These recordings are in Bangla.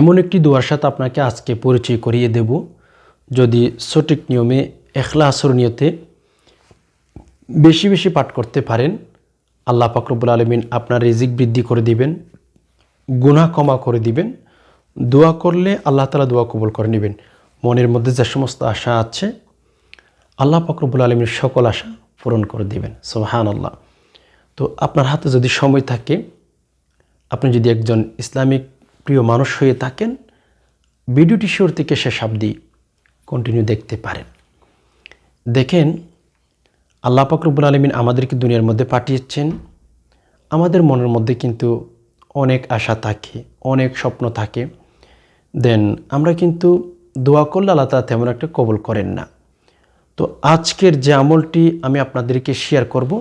এমন একটি দোয়ার সাথে আপনাকে আজকে পরিচয় করিয়ে দেব। যদি সঠিক নিয়মে, এখলাসর নিয়তে বেশি বেশি পাঠ করতে পারেন, আল্লাহ পাকরবুল আলমিন আপনার রিজিক বৃদ্ধি করে দিবেন, গুনাহ ক্ষমা করে দিবেন। দোয়া করলে আল্লাহ তালা দোয়া কবুল করে নেবেন। মনের মধ্যে যে সমস্ত আশা আছে, আল্লাহ পাকরবুল আলমীর সকল আশা পূরণ করে দিবেন। সোহান আল্লাহ তো আপনার হাতে যদি সময় থাকে, আপনি যদি একজন ইসলামিক প্রিয় মানুষ হয়ে থাকেন ভিডিওটি শুরু থেকে শেষ অবধি কন্টিনিউ দেখতে পারেন। দেখেন, আল্লাহ পাকরবুল আলমিন আমাদেরকে দুনিয়ার মধ্যে পাঠিয়েছেন। আমাদের মনের মধ্যে কিন্তু অনেক আশা থাকে, অনেক স্বপ্ন থাকে। দেন আমরা কিন্তু দোয়া করলে আল্লাহ তালা তেমন একটা কবল করেন না। তো আজকের যে আমলটি আমি আপনাদেরকে শেয়ার করব,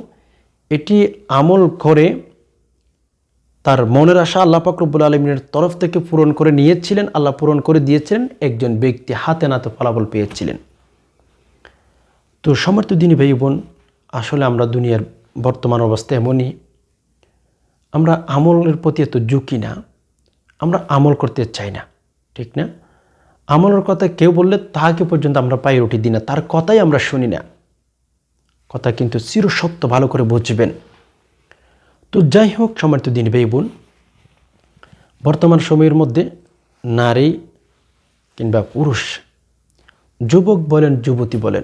এটি আমল করে তার মনের আশা আল্লাহ পাকরবুল আলমিনের তরফ থেকে পূরণ করে নিয়েছিলেন, আল্লাহ পূরণ করে দিয়েছিলেন, একজন ব্যক্তি হাতে নাতে ফলাফল পেয়েছিলেন। তো সমর্থ দিনী ভাই বোন, আসলে আমরা দুনিয়ার বর্তমান অবস্থা এমনই। আমরা আমলের প্রতি এত ঝুঁকি না, আমরা আমল করতে চাই না, ঠিক না? আমলের কথা কেউ বললে তাহাকে পর্যন্ত আমরা পায়ে উঠি দিই না, তার কথাই আমরা শুনি না। কথা কিন্তু চিরসত্য ভালো করে বুঝবেন। তো যাই হোক সমর্থ দিন ভাই বোন, বর্তমান সময়ের মধ্যে নারী কিংবা পুরুষ, যুবক বলেন, যুবতী বলেন,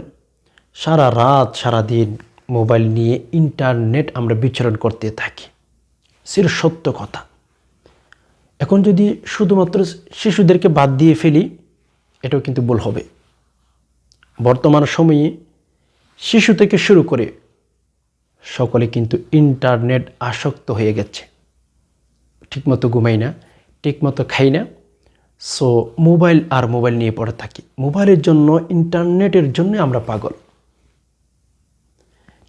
সারা রাত, সারা দিন মোবাইল নিয়ে ইন্টারনেট আমরা বিচরণ করতে থাকি। সেটা সত্য কথা। এখন যদি শুধুমাত্র শিশুদেরকে বাদ দিয়ে ফেলি, এটাও কিন্তু ভুল হবে। বর্তমান সময়ে শিশু থেকে শুরু করে সকলে কিন্তু ইন্টারনেট আসক্ত হয়ে গেছে। ঠিকমতো ঘুমাই না, ঠিকমতো খাই না। সো মোবাইল আর মোবাইল নিয়ে পড়ে থাকি। মোবাইলের জন্য, ইন্টারনেটের জন্য আমরা পাগল।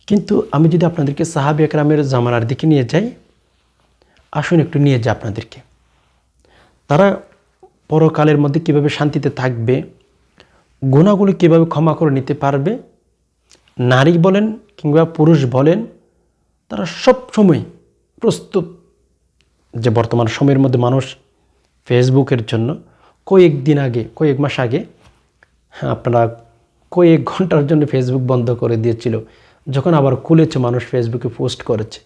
কিন্তু আমি যদি আপনাদেরকে সাহাবি একরামের জামানার দিকে নিয়ে যাই, আসুন একটু নিয়ে যাই আপনাদেরকে। তারা পরকালের মধ্যে কীভাবে শান্তিতে থাকবে, গুণাগুলি কীভাবে ক্ষমা করে নিতে পারবে নারী বলেন কিংবা পুরুষ বলেন তারা সব সময় প্রস্তুত যে বর্তমান সময়ের মধ্যে মানুষ ফেসবুকের জন্য কয়েক দিন আগে কয়েক মাস আগে হ্যাঁ, আপনারা কয়েক ঘণ্টার জন্য ফেসবুক বন্ধ করে দিয়েছিল যখন আবার খুলেছে মানুষ ফেসবুকে পোস্ট করেছে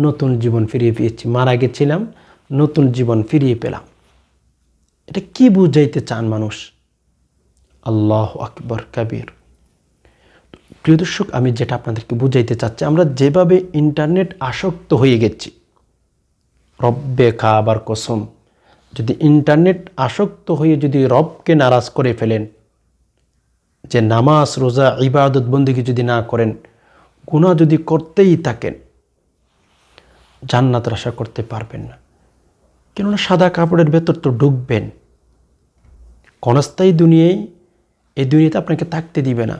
নতুন জীবন ফিরিয়ে পেয়েছি মারা গেছিলাম নতুন জীবন ফিরিয়ে পেলাম। এটা কি বুঝাইতে চান মানুষ? আল্লাহ আকবর কাবির। প্রিয় দর্শক, আমি যেটা আপনাদেরকে বুঝাইতে চাচ্ছি, আমরা যেভাবে ইন্টারনেট আসক্ত হয়ে গেছি, রব্বে খাবার কসম, যদি ইন্টারনেট আসক্ত হয়ে যদি রবকে নারাজ করে ফেলেন, যে নামাজ, রোজা, ইবাদত বন্দিকে যদি না করেন গুণা যদি করতেই থাকেন, জান্নাতের আশা করতে পারবেন না। কেননা সাদা কাপড়ের ভেতর তো ঢুকবেন। কনস্থায়ী দুনিয়ায় এই দুনিয়াতে আপনাকে থাকতে দিবে না।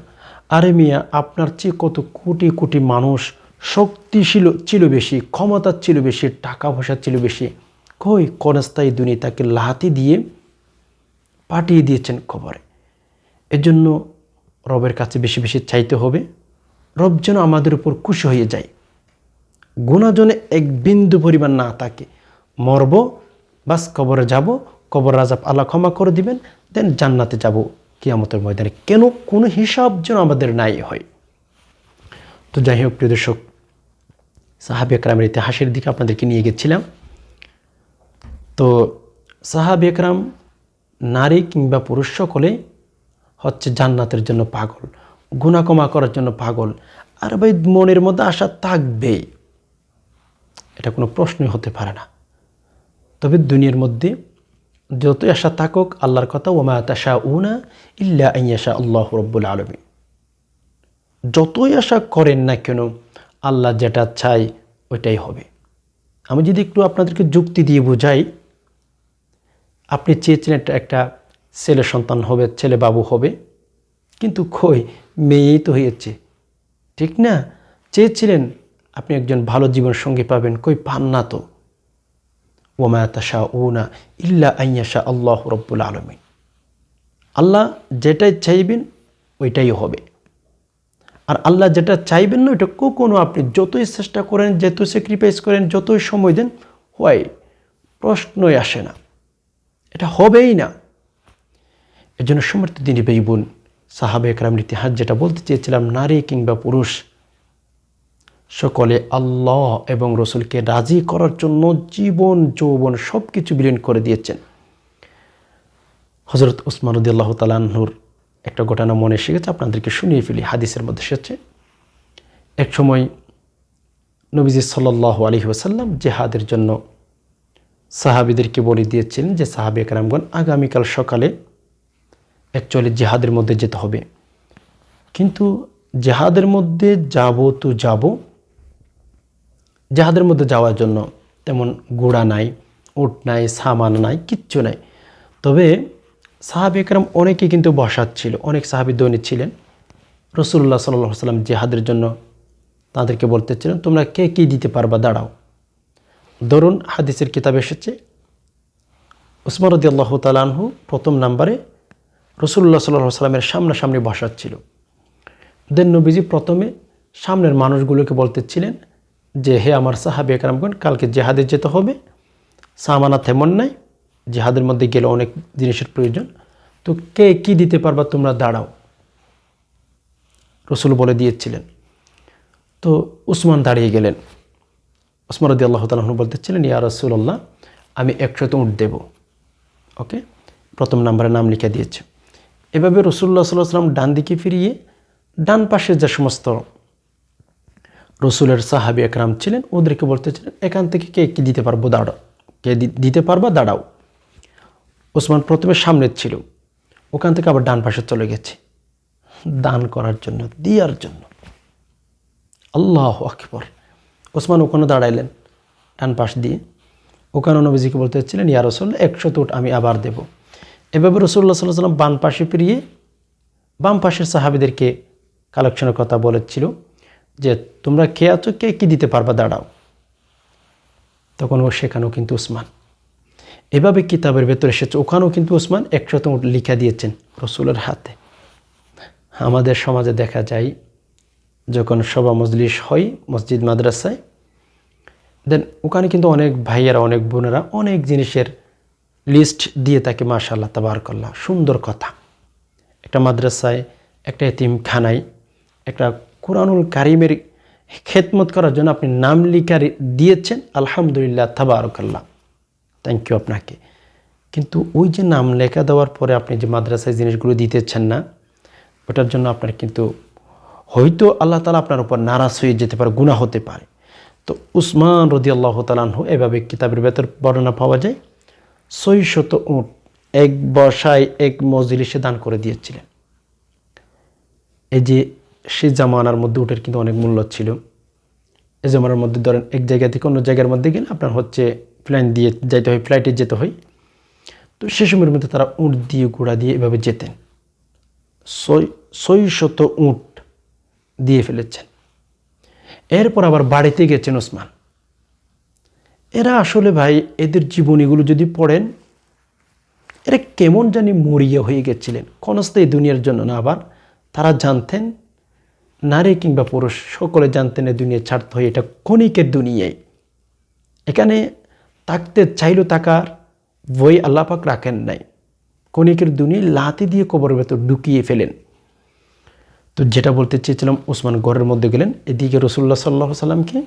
আরে মিয়া, আপনার চেয়ে কত কোটি কোটি মানুষ শক্তিশীল ছিল বেশি, ক্ষমতা ছিল বেশি, টাকা পয়সা ছিল বেশি। কই কনস্থায়ী দুনিয়া তাকে লাহাতি দিয়ে পাঠিয়ে দিয়েছেন খবরে। এজন্য রবের কাছে বেশি বেশি চাইতে হবে। রব যেন আমাদের উপর খুশি হয়ে যায়। গুণাজনে এক বিন্দু পরিমাণ না থাকে। মরব, বাস কবরে যাব, কবর রাজাব আল্লাহ ক্ষমা করে দিবেন, দেন জান্নাতে যাব। কিয়ামতের ময়দানে কেন কোনো হিসাব যেন আমাদের নাই হয়? তো যাই হোক প্রিয় দর্শক, সাহাবি একরামের ইতিহাসের দিকে আপনাদেরকে নিয়ে গেছিলাম। তো সাহাবি একরাম নারী কিংবা পুরুষ সকলে হচ্ছে জান্নাতের জন্য পাগল গুণা কমা করার জন্য পাগল, আর ভাই মনের মধ্যে আশা থাকবেই এটা কোনো প্রশ্নই হতে পারে না। তবে দুনিয়ার মধ্যে যতই আশা থাকুক, আল্লাহর কথা, ওমা তাশা উনা ইল্লা আইয়াশা আল্লাহ রব্বুল আলমী যতই আশা করেন না কেন, আল্লাহ যেটা চাই, ওইটাই হবে। আমি যদি একটু আপনাদেরকে যুক্তি দিয়ে বোঝাই, আপনি চেয়েছেন একটা একটা ছেলে সন্তান হবে, ছেলে বাবু হবে, কিন্তু কই, মেয়েই তো হয়েছে। ঠিক না? চেয়েছিলেন, আপনি একজন ভালো জীবন সঙ্গী পাবেন। কই, পান না তো। ওমা তাশা ইল্লা আইয়াশা আল্লাহ রব্বুল আলমিন আল্লাহ যেটাই চাইবেন, ওইটাই হবে। আর আল্লাহ যেটা চাইবেন না, ওইটা কখনো আপনি যতই চেষ্টা করেন যত স্যাক্রিফাইস করেন, যতই সময় দেন, হয়, প্রশ্নই আসে না। এটা হবেই না। এর জন্য সমর্থ দিনী ভাই বোন সাহাবে একরাম ইতিহাস যেটা বলতে চেয়েছিলাম, নারী কিংবা পুরুষ সকলে আল্লাহ এবং রসুলকে রাজি করার জন্য জীবন, যৌবন সব কিছু বিলীন করে দিয়েছেন। হজরত উসমান উদ্দি আল্লাহ তালাহুর একটা ঘটনা মনে এসে গেছে, আপনাদেরকে শুনিয়ে ফেলি। হাদিসের মধ্যে এসেছে এক সময় নবীজি সাল্লাহ আলহি ওসাল্লাম জেহাদের জন্য সাহাবিদেরকে বলে দিয়েছিলেন যে, সাহাবি একরামগণ, আগামীকাল সকালে অ্যাকচুয়ালি জেহাদের মধ্যে যেতে হবে। কিন্তু জেহাদের মধ্যে যাব তো যাব জেহাদের মধ্যে যাওয়ার জন্য তেমন গোড়া নাই, উট নাই, সামান নাই, কিচ্ছু নাই। তবে সাহাবি একরাম অনেকে কিন্তু বসাত ছিল, অনেক সাহাবি দৈনিক ছিলেন। রসুল্লাহ সাল্লাহ সাল্লাম জেহাদের জন্য তাদেরকে বলতেছিলেন, তোমরা কে কী দিতে পারবা? দাঁড়াও। ধরুন হাদিসের কিতাব এসেছে উসমারদি আল্লাহ তালাহু প্রথম নাম্বারে রসুল্লাহ সাল্লাহ সাল্লামের সামনাসামনি বসাচ্ছিল দেন নবীজি প্রথমে সামনের মানুষগুলোকে বলতেছিলেন যে হে আমার সাহাবি একরামগণ, কালকে জেহাদে যেতে হবে। সামানা তেমন নাই, জেহাদের মধ্যে গেলে অনেক জিনিসের প্রয়োজন। তো কে কি দিতে পারবা তোমরা দাঁড়াও। রসুল বলে দিয়েছিলেন। তো উসমান দাঁড়িয়ে গেলেন। উসমান রদি আল্লাহ তালন বলতেছিলেন, ইয়া রসুল্লাহ আমি একশত উঠ দেব। ওকে? প্রথম নাম্বারে নাম লিখে দিয়েছে। এভাবে রসুল্লাহ সাল্লাহ সাল্লাম ডান দিকে ফিরিয়ে ডান পাশে যে সমস্ত রসুলের সাহাবি একরাম ছিলেন, ওদেরকে বলতেছিলেন এখান থেকে কে কী দিতে পারব? দাঁড়াও। কে দিতে পারবা? দাঁড়াও। ওসমান প্রথমে সামনে ছিল। ওখান থেকে আবার ডান পাশে চলে গেছে। দান করার জন্য, দিয়ার জন্য। আল্লাহ আকবর। ওসমান ওখানে দাঁড়াইলেন, ডান পাশ দিয়ে। ওখানে নবীজিকে বলতে চাচ্ছিলেন ইয়া রসুল একশো উট আমি আবার দেব। এভাবে রসুল্লাহ সাল্লাহ সাল্লাম বাম পাশে ফিরিয়ে বাম পাশের সাহাবিদেরকে কালেকশনের কথা বলেছিল। যে তোমরা কে আছো, কে কী দিতে পারবা, দাঁড়াও। তখন ও সেখানেও কিন্তু উসমান এভাবে কিতাবের ভেতরে এসেছে, ওখানেও কিন্তু উসমান একশত লিখা দিয়েছেন রসুলের হাতে। আমাদের সমাজে দেখা যায়, যখন সভা মজলিস হয়, মসজিদ মাদ্রাসায়, দেন ওখানে কিন্তু অনেক ভাইয়েরা, অনেক বোনেরা অনেক জিনিসের লিস্ট দিয়ে থাকে মাশাল্লাহ তাবারকাল্লাহ, সুন্দর কথা। একটা মাদ্রাসায়, একটা এতিমখানায়, একটা কোরআনুল কারিমের খেদমত করার জন্য আপনি নাম লিখা দিয়েছেন, আলহামদুলিল্লাহ, তাবারকাল্লাহ। থ্যাংক ইউ আপনাকে। কিন্তু ওই যে নাম লেখা দেওয়ার পরে আপনি যে মাদ্রাসায় জিনিসগুলো দিতেছেন না, ওটার জন্য আপনার কিন্তু হয়তো আল্লাহ তালা আপনার উপর নারাজ হয়ে যেতে পারে গুণা হতে পারে। তো উসমান রদি আল্লাহ তালাহ এভাবে কিতাবের ভেতর বর্ণনা পাওয়া যায় ছয় শত উঁট এক বসায় এক মজলিসে দান করে দিয়েছিলেন। এই যে সে জামানার মধ্যে উটের কিন্তু অনেক মূল্য ছিল। এই জামানার মধ্যে ধরেন এক জায়গা থেকে অন্য জায়গার মধ্যে গেলে আপনার হচ্ছে প্লেন দিয়ে যাইতে হয় ফ্লাইটে যেতে হয়। তো সে সময়ের মধ্যে তারা উঁট দিয়ে, ঘোড়া দিয়ে এভাবে যেতেন। ছয় শত উঁট দিয়ে ফেলেছেন। এরপর আবার বাড়িতে গেছেন ওসমান। এরা আসলে ভাই, এদের জীবনীগুলো যদি পড়েন, এরা কেমন জানি মরিয়া হয়ে গেছিলেন। ক্ষণস্থায়ী দুনিয়ার জন্য না, আবার তারা জানতেন নারী কিংবা পুরুষ, সকলে জানতেন দুনিয়া ছাড়তে হয়, এটা ক্ষণিকের দুনিয়ায় এখানে তাকতে চাইল তাকার বই আল্লাপাক রাখেন নাই। ক্ষণিকের দুনিয়ায় লাতি দিয়ে কবরের ভেতর ঢুকিয়ে ফেলেন। তো যেটা বলতে চেয়েছিলাম, ওসমান ঘরের মধ্যে গেলেন, এদিকে রসুল্লাহ সাল্লাহ সাল্লামকে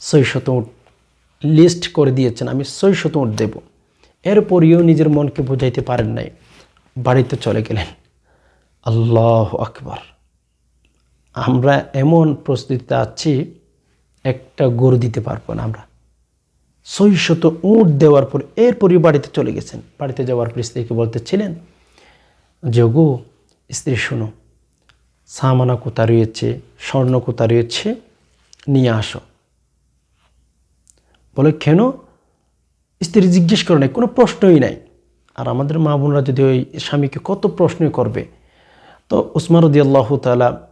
ছয় শত উঠ লিস্ট করে দিয়েছেন, আমি ছয় শত উঠ দেব। এরপরেও নিজের মনকে বোঝাইতে পারেন নাই, বাড়িতে চলে গেলেন। আল্লাহ আকবর। আমরা এমন প্রস্তুতিতে আছি, একটা গরু দিতে পারব না আমরা। শত উঁট দেওয়ার পর এরপরই বাড়িতে চলে গেছেন। বাড়িতে যাওয়ার পর স্ত্রীকে বলতেছিলেন, যে গো, স্ত্রী শোনো, সামানা কোথা রয়েছে, স্বর্ণ কোথা রয়েছে, নিয়ে আসো। বলে, কেন? স্ত্রী জিজ্ঞেস করে নাই, কোনো প্রশ্নই নাই। আর আমাদের মা বোনরা যদি ওই স্বামীকে কত প্রশ্নই করবে। তো উসমান রদি আল্লাহ তালা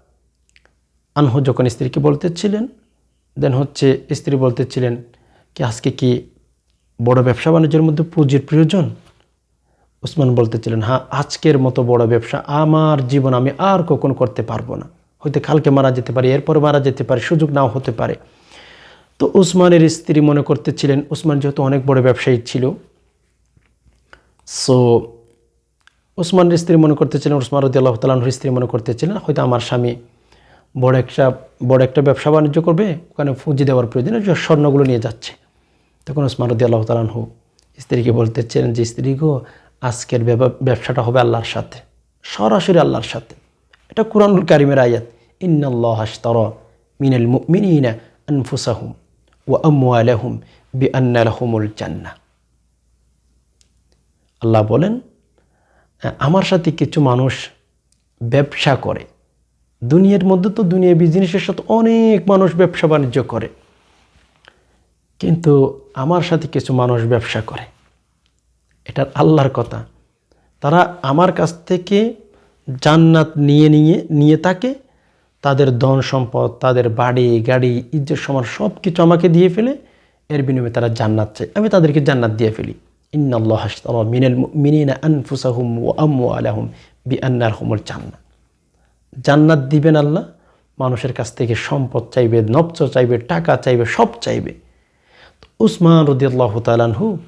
আনহু যখন স্ত্রীকে বলতেছিলেন দেন হচ্ছে স্ত্রী বলতেছিলেন কি, আজকে কি বড় ব্যবসা বাণিজ্যের মধ্যে পুঁজির প্রয়োজন? উসমান বলতেছিলেন হ্যাঁ আজকের মতো বড় ব্যবসা আমার জীবন আমি আর কখন করতে পারব না। হয়তো কালকে মারা যেতে পারে এরপর মারা যেতে পারে, সুযোগ নাও হতে পারে। তো উসমানের স্ত্রী মনে করতেছিলেন, উসমান যেহেতু অনেক বড় ব্যবসায়ী ছিল সো উসমানের স্ত্রী মনে করতেছিলেন, উসমান রদি আল্লাহ তালাহুর স্ত্রী মনে করতেছিলেন, হয়তো আমার স্বামী বড় একটা বড় একটা ব্যবসা বাণিজ্য করবে, ওখানে পুঁজি দেওয়ার প্রয়োজনে স্বর্ণগুলো নিয়ে যাচ্ছে। তখন ওসমান রদি আল্লাহ তালাহু স্ত্রীকে বলতেছিলেন যে, স্ত্রী গো, আজকের ব্যব- ব্যবসাটা হবে আল্লাহর সাথে। সরাসরি আল্লাহর সাথে। এটা কুরআনুল কারিমের আয়াত। ইন্নাল্লাহ আশতারা মিনাল মুমিনিনা আনফুসাহুম ওয়া আমওয়ালাহুম বিআন্না লাহুমুল জান্নাহ। আল্লাহ বলেন আমার সাথে কিছু মানুষ ব্যবসা করে দুনিয়ার মধ্যে তো দুনিয়া বিজনেসের সাথে অনেক মানুষ ব্যবসা বাণিজ্য করে। কিন্তু আমার সাথে কিছু মানুষ ব্যবসা করে। এটা আল্লাহর কথা। তারা আমার কাছ থেকে জান্নাত নিয়ে নিয়ে নিয়ে থাকে তাদের ধন সম্পদ, তাদের বাড়ি, গাড়ি, ইজ্জত সমান সব কিছু আমাকে দিয়ে ফেলে। এর বিনিময়ে তারা জান্নাত চায়। আমি তাদেরকে জান্নাত দিয়ে ফেলি। ইন্নাল্লাহ হাসতাল্লাহ মিনাল মিনিনা আনফুসাহুম ও বি আন্নার হুমুল জান্নাত। জান্নাত দিবেন আল্লাহ, মানুষের কাছ থেকে সম্পদ চাইবে, নবচ চাইবে, টাকা চাইবে, সব চাইবে। উসমান রদিয়াল্লাহ তালানহু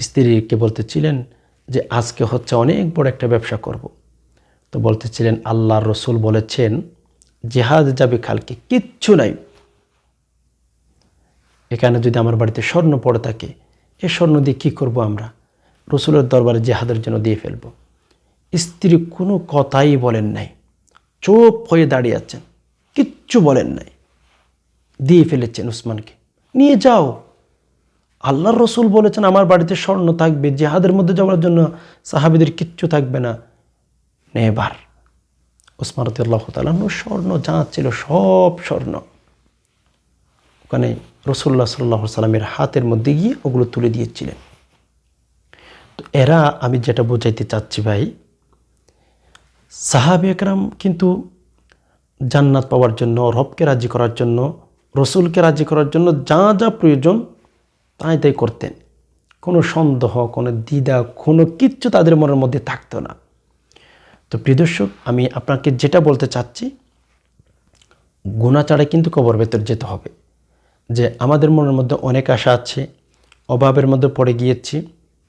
স্ত্রীকে বলতেছিলেন যে, আজকে হচ্ছে অনেক বড় একটা ব্যবসা করব। তো বলতেছিলেন, আল্লাহর রসুল বলেছেন, জেহাদ যাবে কালকে, কিচ্ছু নাই। এখানে যদি আমার বাড়িতে স্বর্ণ পড়ে থাকে, এ স্বর্ণ দিয়ে কী করব আমরা? রসুলের দরবারে জেহাদের জন্য দিয়ে ফেলব। স্ত্রী কোনো কথাই বলেন নাই। চোপ হয়ে দাঁড়িয়ে আছেন। কিচ্ছু বলেন নাই। দিয়ে ফেলেছেন উসমানকে। নিয়ে যাও। আল্লাহর রসুল বলেছেন, আমার বাড়িতে স্বর্ণ থাকবে, জেহাদের মধ্যে যাওয়ার জন্য সাহাবিদের কিচ্ছু থাকবে না। নেবার। ওসমারত আল্লাহ স্বর্ণ, যা ছিল সব স্বর্ণ। ওখানে রসুল্লাহ সাল্লাহ সাল্লামের হাতের মধ্যে গিয়ে ওগুলো তুলে দিয়েছিলেন। তো এরা, আমি যেটা বোঝাইতে চাচ্ছি ভাই সাহাবি একরাম কিন্তু জান্নাত পাওয়ার জন্য, রবকে রাজি করার জন্য, রসুলকে রাজি করার জন্য যা যা প্রয়োজন তাই তাই করতেন। কোনো সন্দেহ, কোনো দ্বিধা, কোনো কিচ্ছু তাদের মনের মধ্যে থাকতো না। তো প্রিয় দর্শক, আমি আপনাকে যেটা বলতে চাচ্ছি গুণা ছাড়া কিন্তু কবর ভেতর যেতে হবে। যে আমাদের মনের মধ্যে অনেক আশা আছে, অভাবের মধ্যে পড়ে গিয়েছি,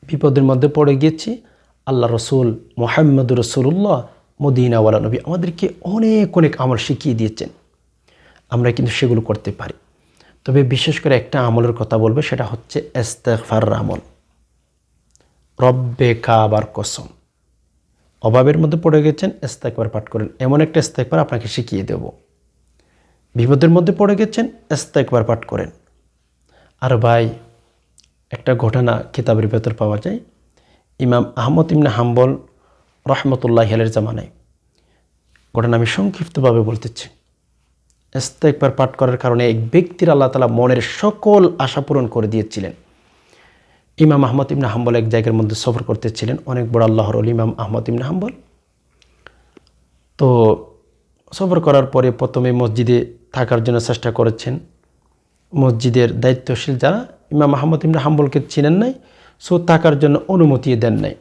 বিপদের মধ্যে পড়ে গিয়েছি, আল্লাহ রসুল মোহাম্মদ রসুল্লাহ মদিনাওয়ালা নবী আমাদেরকে অনেক অনেক আমল শিখিয়ে দিয়েছেন। আমরা কিন্তু সেগুলো করতে পারি। তবে বিশেষ করে একটা আমলের কথা বলবে, সেটা হচ্ছে এস্তেফার আমল। রব্বে কাবার কসম। অভাবের মধ্যে পড়ে গেছেন এস্তেকবার পাঠ করেন। এমন একটা এস্তেকবার আপনাকে শিখিয়ে দেব। বিপদের মধ্যে পড়ে গেছেন এস্তেকবার পাঠ করেন। আর ভাই, একটা ঘটনা কিতাবের ভেতর পাওয়া যায়। ইমাম আহমদ ইমনা হাম্বল রহমতুল্লাহ হেলের জামানায়। ঘটনা আমি সংক্ষিপ্তভাবে বলতেছি। ইস্তেকবার পাঠ করার কারণে এক ব্যক্তির আল্লাহ তালা মনের সকল আশা পূরণ করে দিয়েছিলেন। ইমাম আহমদ ইমনা হাম্বল এক জায়গার মধ্যে সফর করতেছিলেন। অনেক বড় আল্লাহর ইমাম আহমদ ইমনা হাম্বল। তো সফর করার পরে প্রথমে মসজিদে থাকার জন্য চেষ্টা করেছেন। মসজিদের দায়িত্বশীল যারা, ইমাম আহমদ ইমনা হাম্বলকে চিনেন নাই, সো থাকার জন্য অনুমতি দেন নাই।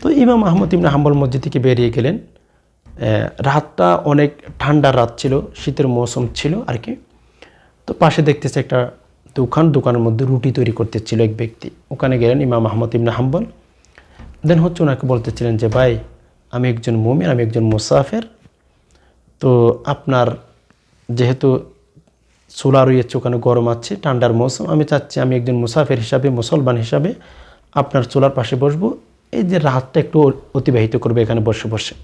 তো ইমাম আহমদ ইমনা হাম্বল মসজিদ থেকে বেরিয়ে গেলেন। রাতটা অনেক ঠান্ডা রাত ছিল, শীতের মৌসুম ছিল আর কি। তো পাশে দেখতেছে একটা দোকান, দোকানের মধ্যে রুটি তৈরি করতেছিল এক ব্যক্তি। ওখানে গেলেন ইমাম আহমদ ইমনা হাম্বল। দেন হচ্ছে ওনাকে বলতেছিলেন যে, ভাই, আমি একজন মুমিন, আমি একজন মুসাফের। তো আপনার যেহেতু সোলা রয়েছে, ওখানে গরম আছে, ঠান্ডার মৌসুম, আমি চাচ্ছি আমি একজন মুসাফের হিসাবে, মুসলমান হিসাবে আপনার চুলার পাশে বসবো। এই যে রাতটা একটু অতিবাহিত করবে এখানে বসে বসে।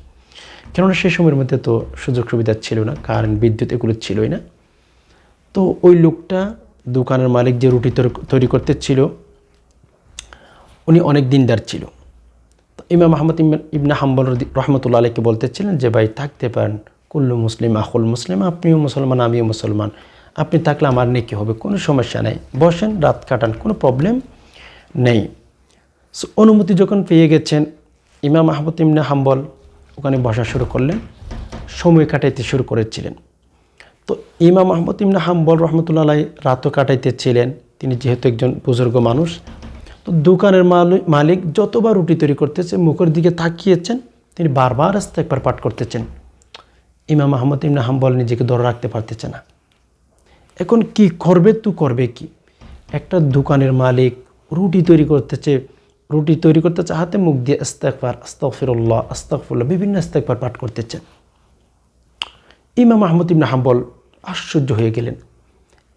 কেননা সেই সময়ের মধ্যে তো সুযোগ সুবিধা ছিল না, কারেন্ট, বিদ্যুৎ এগুলো ছিলই না। তো ওই লোকটা দোকানের মালিক যে রুটি তৈরি- করতে ছিল, উনি অনেক দিনদার ছিল। তো ইমাম আহমদ ইবনা হাম্বল রহমতুল্লাহ আলীকে বলতেছিলেন যে, ভাই, থাকতে পারেন। কুল্লু মুসলিম, আকুল মুসলিম, আপনিও মুসলমান, আমিও মুসলমান। আপনি থাকলে আমার নেকি হবে, কোনো সমস্যা নেই। বসেন, রাত কাটান, কোনো প্রবলেম নেই। সো অনুমতি যখন পেয়ে গেছেন, ইমাম আহমদ ইমনা হাম্বল ওখানে বসা শুরু করলেন, সময় কাটাইতে শুরু করেছিলেন। তো ইমাম আহমদ ইমনা হাম্বল রহমতুল্লাহ রাতও কাটাইতেছিলেন, তিনি যেহেতু একজন বুজুর্গ মানুষ। তো দোকানের মালি- মালিক যতবার রুটি তৈরি করতেছে, মুখের দিকে তাকিয়েছেন, তিনি বারবার আস্তে একবার পাঠ করতেছেন। ইমাম আহমদ ইমনা হাম্বল নিজেকে ধরে রাখতে পারতেছে না। এখন কি করবে, তু করবে কি? একটা দোকানের মালিক রুটি তৈরি করতেছে রুটি তৈরি করতে চাহাতে মুখ দিয়ে ইস্তেকবার আস্তফিরুল্লাহ আস্তফুল্লাহ বিভিন্ন ইস্তেকবার পাঠ করতেছে। ইমাম আহমদ ইবনে হাম্বল আশ্চর্য হয়ে গেলেন।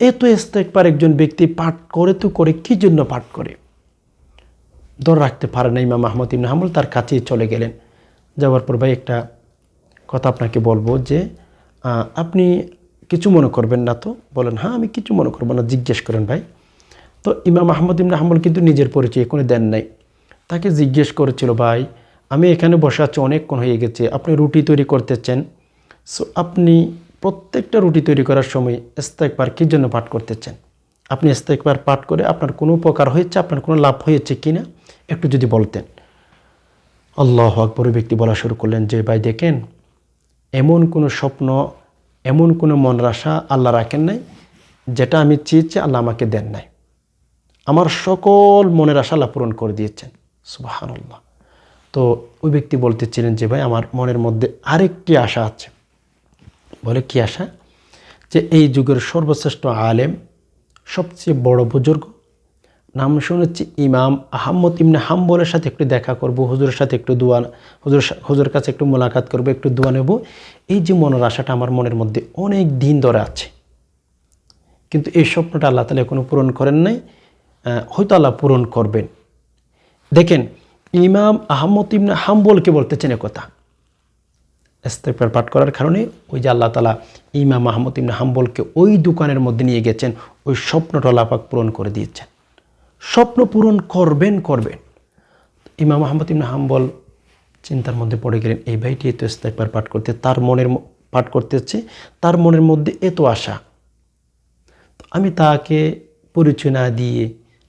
এত ইস্তেকবার একজন ব্যক্তি পাঠ করে তো করে কি জন্য পাঠ করে? ধর রাখতে পারে না ইমাম আহমদ ইবনে হাম্বল, তার কাছেই চলে গেলেন। যাওয়ার পর ভাই একটা কথা আপনাকে বলব যে আপনি কিছু মনে করবেন না তো? বলেন হ্যাঁ আমি কিছু মনে করব না। জিজ্ঞেস করেন ভাই। তো ইমাম আহমদ ইমনা হাম্বল কিন্তু নিজের পরিচয় কোনো দেন নাই। তাকে জিজ্ঞেস করেছিল, ভাই, আমি এখানে বসে আছি অনেকক্ষণ হয়ে গেছে, আপনি রুটি তৈরি করতেছেন? সো, আপনি প্রত্যেকটা রুটি তৈরি করার সময় ইস্তেকবার কী জন্য পাঠ করতেছেন? আপনি ইস্তেকবার পাঠ করে আপনার কোনো উপকার হয়েছে, আপনার কোনো লাভ হয়েছে কি না একটু যদি বলতেন। আল্লাহ আকবর ব্যক্তি বলা শুরু করলেন যে, ভাই, দেখেন, এমন কোনো স্বপ্ন, এমন কোনো মনের আশা আল্লাহ রাখেন নাই, যেটা আমি চেয়েছি আল্লাহ আমাকে দেন নাই। আমার সকল মনের আশা আল্লাহ পূরণ করে দিয়েছেন। সুবাহান আল্লাহ তো ওই ব্যক্তি বলতেছিলেন যে, ভাই, আমার মনের মধ্যে আরেকটি আশা আছে। বলে, কি আশা? যে, এই যুগের সর্বশ্রেষ্ঠ আলেম, সবচেয়ে বড় বুজুর্গ, নাম শুনেছি ইমাম আহম্মদ ইমনে হাম্বলের সাথে একটু দেখা করব, হুজুরের সাথে একটু দোয়া, হুজুর হুজুরের কাছে একটু মোলাকাত করব, একটু দোয়া নেব। এই যে মনের আশাটা আমার মনের মধ্যে অনেক দিন ধরে আছে। কিন্তু এই স্বপ্নটা আল্লাহ তালা এখনও পূরণ করেন নাই। হয়তো আল্লাহ পূরণ করবেন। দেখেন, ইমাম আহম্মদ ইমনে হাম্বলকে বলতেছেন এ কথা। ইস্তেকবার পাঠ করার কারণে ওই যে আল্লাহ তালা ইমাম মাহমুদ ইমনে হাম্বলকে ওই দোকানের মধ্যে নিয়ে গেছেন, ওই স্বপ্নটা আল্লাপাক পূরণ করে দিয়েছেন। স্বপ্ন পূরণ করবেন করবেন। ইমাম মাহমুদ ইমনে হাম্বল চিন্তার মধ্যে পড়ে গেলেন, এই ভাইটি এত ইস্তেকবার পাঠ করতে, তার মনের পাঠ করতেছে, তার মনের মধ্যে এত আশা। আমি তাকে পরিচয় না দিয়ে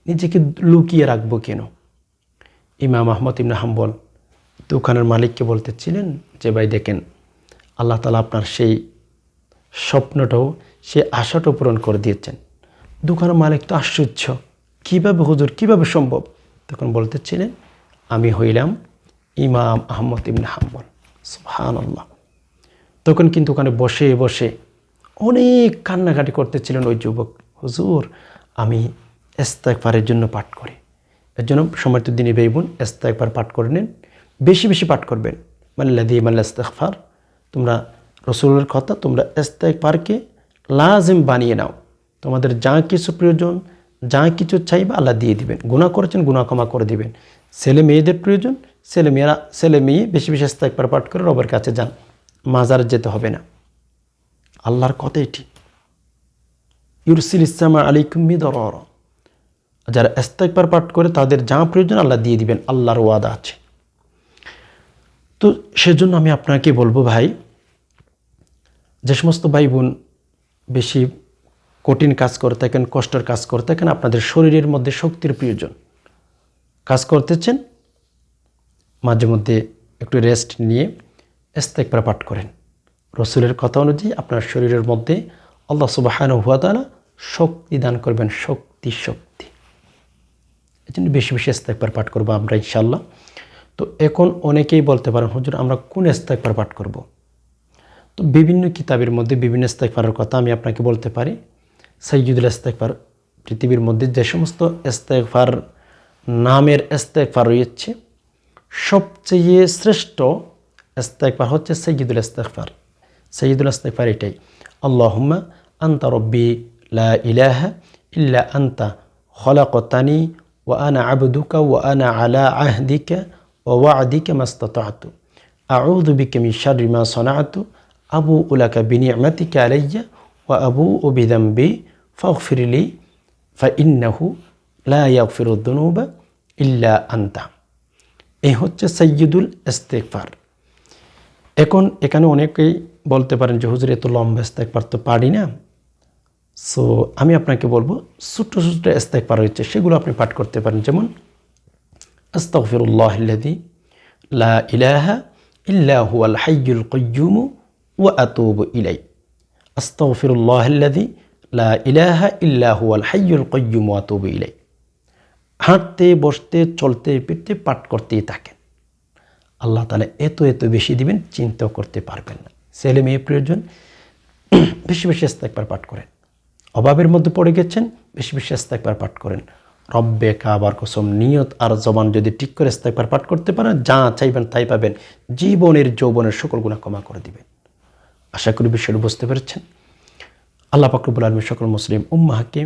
নিজেকে লুকিয়ে রাখব কেন? ইমাম আহমদ ইমনা হাম্বল দোকানের মালিককে বলতেছিলেন যে, ভাই, দেখেন, আল্লাহ তালা আপনার সেই স্বপ্নটাও সে আশাটাও পূরণ করে দিয়েছেন। দোকানের মালিক তো আশ্চর্য, কীভাবে হুজুর, কীভাবে সম্ভব? তখন বলতেছিলেন, আমি হইলাম ইমাম আহমদ ইমনা হাম্বল। সুহান আল্লাহ তখন কিন্তু ওখানে বসে বসে অনেক কান্নাকাটি করতেছিলেন ওই যুবক। হুজুর, আমি এস্তেকবারের জন্য পাঠ করি। এর জন্য সমর্থ দিনে বেইবুন এস্তেকবার পাঠ করে নেন। বেশি বেশি পাঠ করবেন। মাল্লাদি মাল্লা ইস্তেকফার তোমরা রসুলের কথা, তোমরা এস্তেকবারকে লাজিম বানিয়ে নাও। তোমাদের যা কিছু প্রয়োজন, যা কিছু চাইবে আল্লাহ দিয়ে দিবেন। গুণা করেছেন গুণা ক্ষমা করে দিবেন। ছেলে মেয়েদের প্রয়োজন, ছেলে মেয়েরা, ছেলে মেয়ে বেশি বেশি ইস্তেকবার পাঠ করে রবের কাছে যান। মাজার যেতে হবে না। আল্লাহর কথা এটি। ইউরসিল ইসলাম আলিকুম মিদর যারা ইস্তেকবার পাঠ করে তাদের যা প্রয়োজন আল্লাহ দিয়ে দিবেন, আল্লাহর ওয়াদা আছে। তো সেজন্য আমি আপনাকে বলব ভাই, যে সমস্ত ভাই বোন বেশি কঠিন কাজ করে থাকেন, কষ্টের কাজ করে থাকেন, আপনাদের শরীরের মধ্যে শক্তির প্রয়োজন। কাজ করতেছেন, মাঝে মধ্যে একটু রেস্ট নিয়ে ইস্তেকবার পাঠ করেন। রসুলের কথা অনুযায়ী আপনার শরীরের মধ্যে আল্লাহ সুবাহান হুয়া শক্তি দান করবেন, শক্তি শক্তি। এই জন্য বেশি বেশি ইস্তেকবার পাঠ করব আমরা ইনশাল্লাহ তো এখন অনেকেই বলতে পারেন, হুজুর, আমরা কোন ইস্তেকবার পাঠ করব। তো বিভিন্ন কিতাবের মধ্যে বিভিন্ন ইস্তেকবারের কথা আমি আপনাকে বলতে পারি। সৈয়দুল ইস্তেকবার পৃথিবীর মধ্যে যে সমস্ত ইস্তেকবার নামের ইস্তেকবার রয়েছে, সবচেয়ে শ্রেষ্ঠ ইস্তেকবার হচ্ছে সৈয়দুল ইস্তেকবার সৈয়দুল ইস্তেকবার এটাই, আল্লাহুম্মা আন্তা রব্বি লা ইলাহা ইল্লা আন্তা খলাকতানি ওয়া আনা আবদুকা ওয়া আনা আলা আহদিকা ওয়া ওয়াদিকা মাস্তাতাতু আউযু বিকা মিন শাররি মা সানাতু আবু উলাকা বিনি'মাতিকা আলাইয়া ওয়া আবু বিযামবি ফাগফির লি ফাইন্নাহু লা ইয়াগফিরু যুনুবা ইল্লা আনতা এই হচ্ছে সৈয়দুল ইস্তেকফার এখন এখানে অনেকেই বলতে পারেন যে, হুজুর, এত লম্বা ইস্তেকবার তো পারি না। সো আমি আপনাকে বলব, ছোট্ট ছোট্ট ইস্তেকবার রয়েছে, সেগুলো আপনি পাঠ করতে পারেন। যেমন আস্তাগফিরুল্লাহিল্লাযী লা ইলাহা ইল্লা হুয়াল হাইয়ুল কাইয়্যুম ওয়া আতুবু ইলাই আস্তাগফিরুল্লাহিল্লাযী লা ইলাহা ইল্লা হুয়াল হাইয়ুল কাইয়্যুম ওয়া আতুবু ইলাই হাঁটতে, বসতে, চলতে, ফিরতে পাঠ করতেই থাকেন। আল্লাহ তালা এত এত বেশি দিবেন, চিন্তাও করতে পারবেন না। ছেলে মেয়ে প্রয়োজন, বেশি বেশি ইস্তেকবার পাঠ করেন। অভাবের মধ্যে পড়ে গেছেন, বেশি বেশি ইস্তেকবার পাঠ করেন। রব্বে কাবার কসম, নিয়ত আর জবান যদি ঠিক করে ইস্তেকবার পাঠ করতে পারেন, যা চাইবেন তাই পাবেন। জীবনের যৌবনের সকল গুণা ক্ষমা করে দিবেন। আশা করি বিষয়টা বুঝতে পেরেছেন। আল্লাহ পাকরবুল আলমী সকল মুসলিম উম্মাহাকে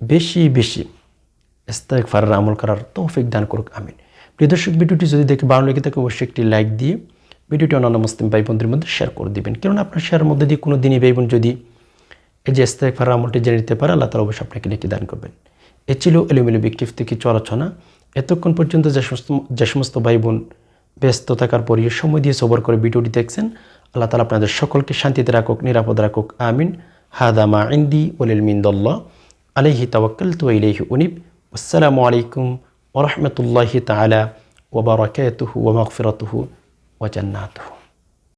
বেশি বেশি ইস্তেকফারের আমল করার তৌফিক দান করুক, আমিন। প্রিয় দর্শক, ভিডিওটি যদি দেখে ভালো লেগে থাকে, অবশ্যই একটি লাইক দিয়ে ভিডিওটি অন্যান্য মুসলিম ভাই বোনদের মধ্যে শেয়ার করে দিবেন। কেননা আপনার শেয়ারের মধ্যে দিয়ে কোনো দিনই ভাই বোন যদি এই যে ইস্তেকফার আমলটি জেনে নিতে পারে, আল্লাহ তালা অবশ্যই আপনাকে লিখে দান করবেন। এ ছিল এলোমেলো বিকটিভ থেকে চলাচনা এতক্ষণ পর্যন্ত যে সমস্ত যে সমস্ত ভাই বোন ব্যস্ত থাকার পরই সময় দিয়ে সবর করে ভিডিওটি দেখছেন, আল্লাহ তালা আপনাদের সকলকে শান্তিতে রাখুক, নিরাপদ রাখুক, আমিন। হাদা মা ইন্দি ওলিল মিন্দল্লাহ। আলহি তাওয়াক্কাল তু ইলাইহি উনিব। আসসালামু আলাইকুম ওরহমতুল্লাহি তালা ওবরাকাতুহু ওয়া মাগফিরাতুহু ওয়া জান্নাতুহু।